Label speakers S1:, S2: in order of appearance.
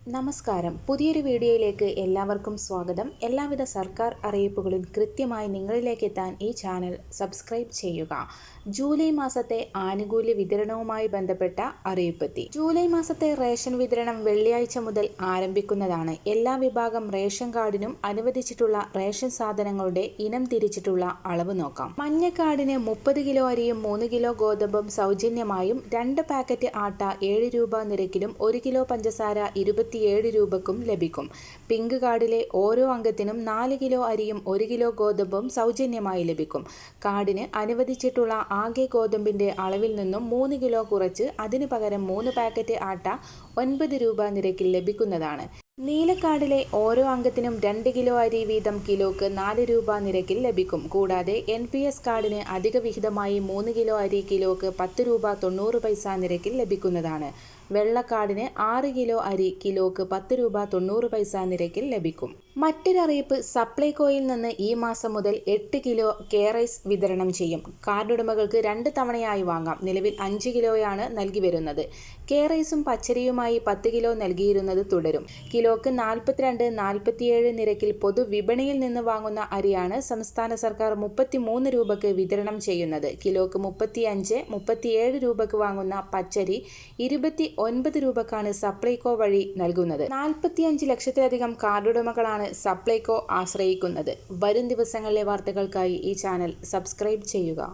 S1: നമസ്കാരം. പുതിയൊരു വീഡിയോയിലേക്ക് എല്ലാവർക്കും സ്വാഗതം. എല്ലാവിധ സർക്കാർ അറിയിപ്പുകളും കൃത്യമായി നിങ്ങളിലേക്ക് എത്താൻ ഈ ചാനൽ സബ്സ്ക്രൈബ് ചെയ്യുക. ജൂലൈ മാസത്തെ ആനുകൂല്യ വിതരണവുമായി ബന്ധപ്പെട്ട അറിയിപ്പെത്തി. ജൂലൈ മാസത്തെ റേഷൻ വിതരണം വെള്ളിയാഴ്ച മുതൽ ആരംഭിക്കുന്നതാണ്. എല്ലാ വിഭാഗം റേഷൻ കാർഡിനും അനുവദിച്ചിട്ടുള്ള റേഷൻ സാധനങ്ങളുടെ ഇനം തിരിച്ചിട്ടുള്ള അളവ് നോക്കാം. മഞ്ഞ കാർഡിന് മുപ്പത് കിലോ അരിയും മൂന്ന് കിലോ ഗോതമ്പും സൗജന്യമായും രണ്ട് പാക്കറ്റ് ആട്ട ഏഴ് രൂപ നിരക്കിലും ഒരു കിലോ പഞ്ചസാര ഇരുപത്തിയേഴ് രൂപക്കും ലഭിക്കും. പിങ്ക് കാർഡിലെ ഓരോ അംഗത്തിനും നാല് കിലോ അരിയും ഒരു കിലോ ഗോതമ്പും സൗജന്യമായി ലഭിക്കും. കാർഡിന് അനുവദിച്ചിട്ടുള്ള ആകെ ഗോതമ്പിന്റെ അളവിൽ നിന്നും മൂന്ന് കിലോ കുറച്ച് അതിനു പകരം മൂന്ന് പാക്കറ്റ് ആട്ട ഒൻപത് രൂപ നിരക്കിൽ ലഭിക്കുന്നതാണ്. നീലക്കാർഡിലെ ഓരോ അംഗത്തിനും രണ്ട് കിലോ അരി വീതം കിലോക്ക് നാല് രൂപ നിരക്കിൽ ലഭിക്കും. കൂടാതെ എൻ പി എസ് കാർഡിന് അധിക വിഹിതമായി മൂന്ന് കിലോ അരി കിലോക്ക് പത്ത് രൂപ തൊണ്ണൂറ് പൈസ നിരക്കിൽ ലഭിക്കുന്നതാണ്. വെള്ളക്കാടിന് ആറ് കിലോ അരി കിലോക്ക് പത്ത് രൂപ തൊണ്ണൂറ് പൈസ നിരക്കിൽ ലഭിക്കും. മറ്റൊരറിയിപ്പ് സപ്ലൈകോയിൽ നിന്ന് ഈ മാസം മുതൽ എട്ട് കിലോ കെയറൈസ് വിതരണം ചെയ്യും. കാർഡുടമകൾക്ക് രണ്ട് തവണയായി വാങ്ങാം. നിലവിൽ അഞ്ച് കിലോയാണ് നൽകി വരുന്നത്. കെയറൈസും പച്ചരിയുമായി പത്ത് കിലോ നൽകിയിരുന്നത് തുടരും. കിലോക്ക് നാൽപ്പത്തിരണ്ട് നാൽപ്പത്തിയേഴ് നിരക്കിൽ പൊതുവിപണിയിൽ നിന്ന് വാങ്ങുന്ന അരിയാണ് സംസ്ഥാന സർക്കാർ മുപ്പത്തിമൂന്ന് രൂപക്ക് വിതരണം ചെയ്യുന്നത്. കിലോക്ക് മുപ്പത്തിയഞ്ച് മുപ്പത്തിയേഴ് രൂപക്ക് വാങ്ങുന്ന പച്ചരി ഇരുപത്തി ഒൻപത് രൂപക്കാണ് സപ്ലൈകോ വഴി നൽകുന്നത്. നാൽപ്പത്തിയഞ്ച് ലക്ഷത്തിലധികം കാർഡുടമകളാണ് സപ്ലൈകോ ആശ്രയിക്കുന്നത്. വരും ദിവസങ്ങളിലെ വാർത്തകൾക്കായി ഈ ചാനൽ സബ്സ്ക്രൈബ് ചെയ്യുക.